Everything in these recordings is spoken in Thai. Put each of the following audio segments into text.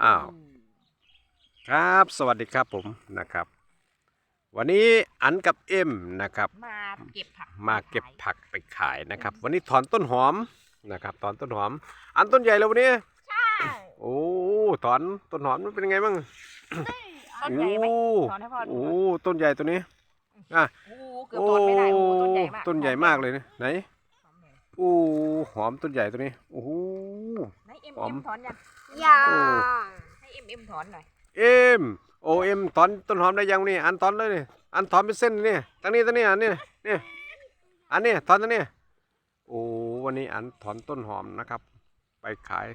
อ้าว ครับ สวัสดีครับผมนะครับ วันนี้อันกับเอ็มนะครับ มาเก็บผักมาเก็บขายผักไปขายนะครับ วันนี้ถอนต้นหอมนะครับถอนต้นหอม อันต้นใหญ่แล้ววันนี้ ใช่ โอ้ถอนต้นหอมมันเป็นยังไงบ้างต้นใหญ่ไหมโอ้ถอนให้พ่อดูโอ้หน่อยต้นใหญ่ตัวนี้อะโอ้เกือบต้นไม่ได้โอ้ต้นใหญ่มากต้นใหญ่มากเลยนะไหนหอมเลยโอ้หอมต้นใหญ่ตัวนี้โอ้โหไหนเอ็มหอเอ็มมถอนยัง อย่าโอ้ให้เอ็มเอ็มถอนหน่อย เอ็มโอเอ็มถอนต้นหอมได้ยังนี่อันถอนเลยนี่อันถอนเป็นเส้นนี่ตั้งนี้ตั้งนี้อันนี้นี่อันนี้ถอนตั้งนี้โอ้วันนี้อันถอนต้นหอมนะครับ ไปขาย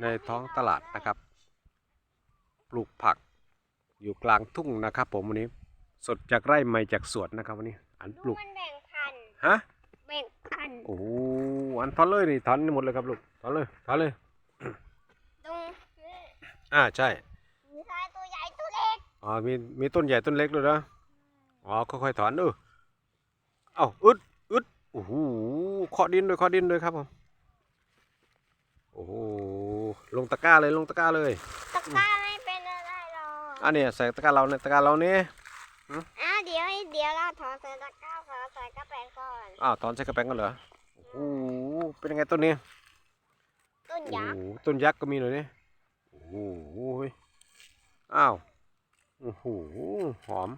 ในท้องตลาดนะครับ ปลูกผักอยู่กลางทุ่งนะครับ ผมวันนี้ สดจากไร่ใหม่จากสวนนะครับวันนี้ อันปลูกมันแบ่งพันฮะแบ่งพันโอ้อันถอนเลยนี่ถอนหมดเลยครับลูกถอนเลยถอนเลยตรงนี้ อ่าใช่มีชายตัวใหญ่ตัวเล็กอ๋อมีมีต้นใหญ่ต้นเล็กด้วยนะอ๋อค่อยๆถอนเออเอ้าอึดอึดโอ้โหเคาะดินด้วยเคาะดินด้วยครับผมโอ้โหลงตะกร้าเลยลงตะกร้าเลยตะกร้าไม่เป็นอะไรหรอกอันนี้ใส่ตะกร้าเราเนี่ยตะกร้าเรานี่อ้าวเดี๋ยวเดี๋ยวเราถอนใส่ตะกร้าขอใส่กระแปงก่อนอ้าวถอนใส่กระแปงกันเหรอโอ้โหเป็นยังไงต้นนี้ต้นโอ้ยักโหษ์ต้นยักษ์ก็มีหน่อยนี่ โอ้โหอ้าว โอ้โห หอม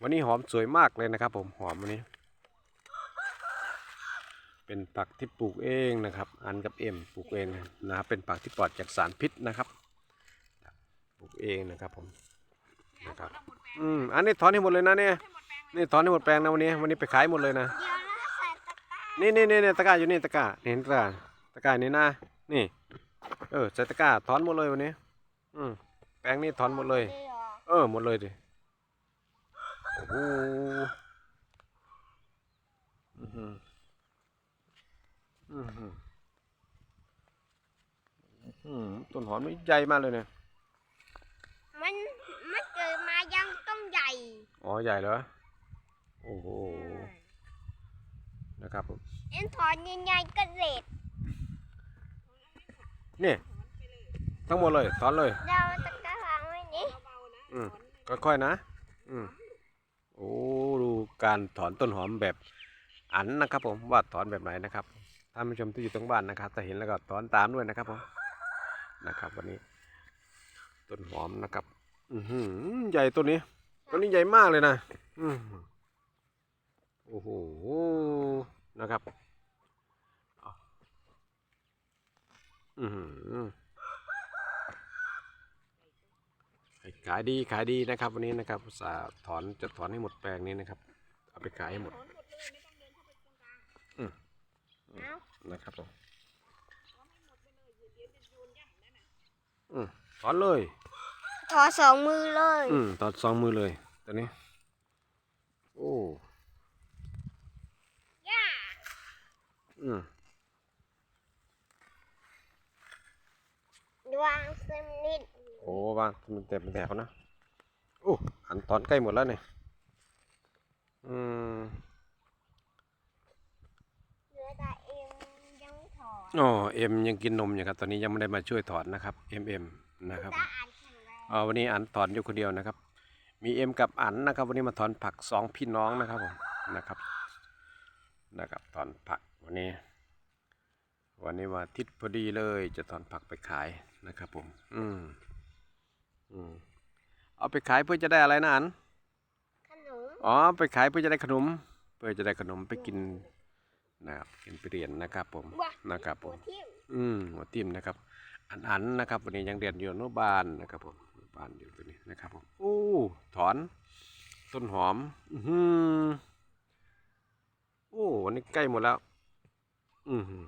วันนี้หอมสวยมากเลยนะครับ ผม หอมวันนี้ เป็นผักที่ปลูกเองนะครับ อันกับเอ็มปลูกเองนะครับ เป็นผักที่ปลอดจากสารพิษนะครับ ปลูกเองนะครับผม นะครับ อืม อันนี้ถอนให้หมดเลยนะเนี่ย นี่ถอนให้หมดแปลงนะวันนี้ วันนี้ไปขายหมดเลยนะ นี่นี่นี่นี่ตะกร้าอยู่นี่ตะกร้า เห็นตะกร้า ตะกร้านี่นะ นี่ เออใส่ตะกร้าถอนหมดเลยวันนี้ อืมแปลงนี้ถอนหมดเลยหรอเออหมดเลยดิโอ้โหอื้อหืออื้อหืออื้อหือต้นหอมนี่ใหญ่มากเลยเนี่ยมันมันเกิดมายังต้องใหญ่ อ๋อใหญ่เหรอ โอ้โห นะครับผมเอ็นถอนใหญ่ๆก็เล็ด นี่ ทั้งหมดเลยถอนเลยเราเอาตะกร้าวางไว้นี่อืมค่อยๆนะ อืมโอ้ดูการถอนต้นหอมแบบอันนะครับ ผมว่าถอนแบบไหนนะครับท่านผู้ชมที่อยู่ตรงบ้านนะครับถ้าเห็นแล้วก็ถอนตามด้วยนะครับผมนะครับ วันนี้ ต้นหอมนะครับ อือหือใหญ่ต้นนี้ต้นนี้ใหญ่มากเลยนะ อืมโอ้โหนะครับเอาอือหือ ขายดีขายดีนะครับ วันนี้นะครับอุตสาห์ถอนจะถอนให้หมดแปลงนี้นะครับ เอาไปขายให้หมดอืมอืมนะครับผมอืมถอนเลย ถอนสองมือเลย อืมถอนสองมือเลยตัวนี้ โอ้ย่าอืมวางสนิท โอ้บ้างมันเต็มเป็นแถวนะโอ้อันถอนใกล้หมดแล้วเนี่ยอืมเหลือแต่เอ็มยังไม่ถอนอ๋อเอ็มยังกินนมอยู่ครับ ตอนนี้ยังไม่ได้มาช่วยถอนนะครับเอ็มเอ็มนะครับตาอ่านแข็งแรงเอ่อวันนี้อันถอนอยู่คนเดียวนะครับ มีเอ็มกับอันนะครับ วันนี้มาถอนผักสองพี่น้องนะครับผมนะครับนะครับถอนผักวันนี้ วันนี้มาทิศพอดีเลยจะถอนผักไปขายนะครับผม อืม อืมเอาไปขายเพื่อจะได้อะไรนะอัน ขนมอ๋อ ไปขายเพื่อจะได้ขนม เพื่อจะได้ขนมไปกินนะครับกินไปเรียนนะครับผมนะครับผหัวม ทิ่มอืมหัวติ่มนะครับ อันอันนะครับ วันนี้ยังเรียนอยู่อนุบาลนะครับผมอนุบาลอยู่ตัวนี้นะครับผมโอ้ถอน ต้นหอม อือหือโอ้วันนี้ใกล้หมดแล้ว อือหือ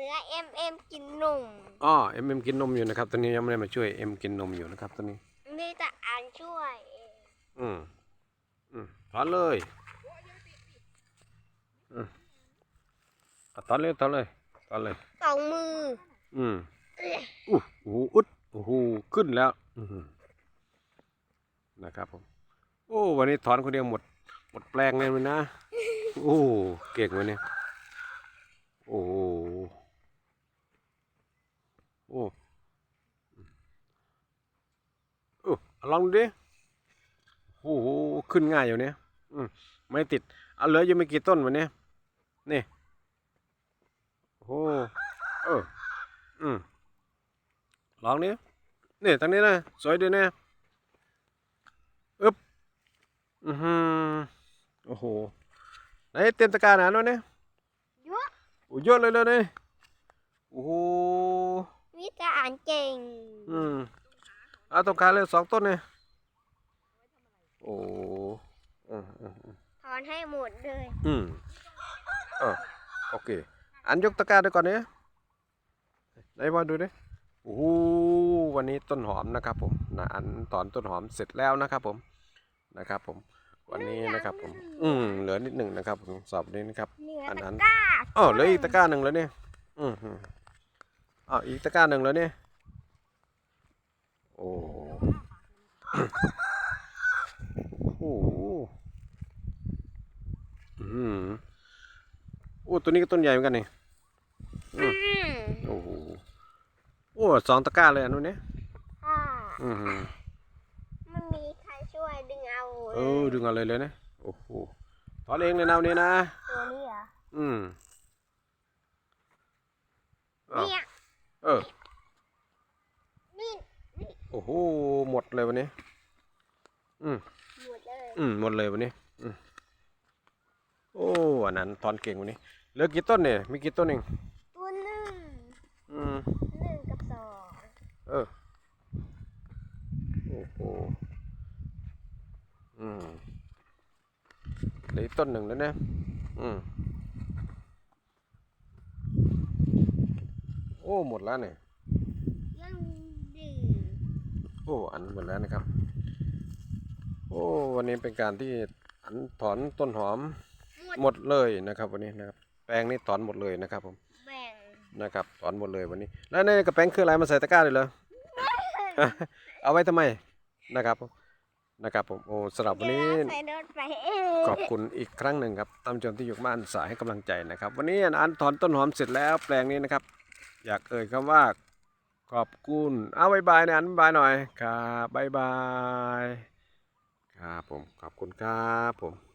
เหลือเอ็มเอ็มกินนมอ๋อเอ็มเอ็มกินนมอยู่นะครับตอนนี้ยังไม่ได้มาช่วยเอ็มกินนมอยู่นะครับตอนนี้มีแต่อ่านช่วยเองอืมอืมถอนเลยอืมเอาถอนเลยถอนเลยถอนเลยสองมือ อืมอู้หูอุดโอ้โหขึ้นแล้วอือหือนะครับผมโอ้วันนี้ถอนคนเดียวหมด หมดแปลงเลยมันนะ โอ้เก่งวันนี้โอ้ โหโอ้ลองดูดิโอ้โหขึ้นง่ายอยู่เนี่ยอืมไม่ติดเอาเหลืออยู่ไม่กี่ต้นวันนี้นี่โอ้เอออืมลองดินี่ทางนี้นะสวยดีนะอึ๊บอือหือโอ้โหไหนเต็มตะกร้าหนาแล้วเนี่ยเยอะโอ้เยอะเลยเลยเนี่ยโอ้โห วิจารณ์เก่ง อืมเอาตรงกลางเลยสองต้นเนี่ยโอ้อืมอืมอืมถอนให้หมดเลย อืมเออโอเค อันยกตะกร้าด้วยก่อนเนี่ยไหนมาดูดิโอ้โหวันนี้ต้นหอมนะครับผมนะอันตอนต้นหอมเสร็จแล้วนะครับผมนะครับผม วันนี้นะครับผม อืมเหลือนิดหนึ่งนะครับผมสอบนี้นะครับ เหลืออันตะนั้นกร้า อ๋อเหลืออีกตะกร้าหนึ่งแล้วเนี่ยอืม อืมอ๋ออีกตะกร้าหนึ่งแล้วเนี่ยโอ้โอ้โหอืมโอ้ตัวนี้ก็ต้นใหญ่เหมือนกันนี่อืมอืมโอ้โหโอ้สองตะกร้าเลยอันนู้นเนี่ยค่ะอืมมันมีใครช่วยดึงเอาเออดึงเอาเลยเลยนะโอ้โหถอนเองเลยนะวันนี้นะตัวนี้เหรออืมอ้าวเนี่ย เออ นี่ โอ้โห หมดเลย วันนี้ อืมหมดเลยอืมหมดเลยวันนี้ อืมโอ้อันนั้นถอนเก่งวันนี้เหลือกี่ต้นเนี่ยมีกี่ต้นเองตัวหนึ่งอืมหนึ่งกับสองเออโอ้โหอืมเหลืออกต้นหนึ่งแล้วนะอืมโอ้หมดแล้วเนี่ย ยังดี โอ้อันหมดแล้วนะครับ โอ้วันนี้เป็นการที่อันถอนต้นหอมหมดหมดเลยนะครับ วันนี้นะครับ แปลงนี้ถอนหมดเลยนะครับ ผมแบ่งนะครับถอนหมดเลยวันนี้ แล้วในกระแป้งคืออะไรมาใส่ตะกร้าเลยเหรอเอาไว้ทำไมนะครับผมนะครับผมโอ้สำหรับวันนี้เดี๋ยวใส่รถไปเองขอบคุณอีกครั้งหนึ่งครับตามชมที่อยู่บ้านสายให้กำลังใจนะครับ วันนี้อันถอนต้นหอมเสร็จแล้วแปลงนี้นะครับ อยากเอ่ยคำว่า ขอบคุณเอาบายบายนะอันบายบายหน่อยครับบายบายครับผมขอบคุณครับผม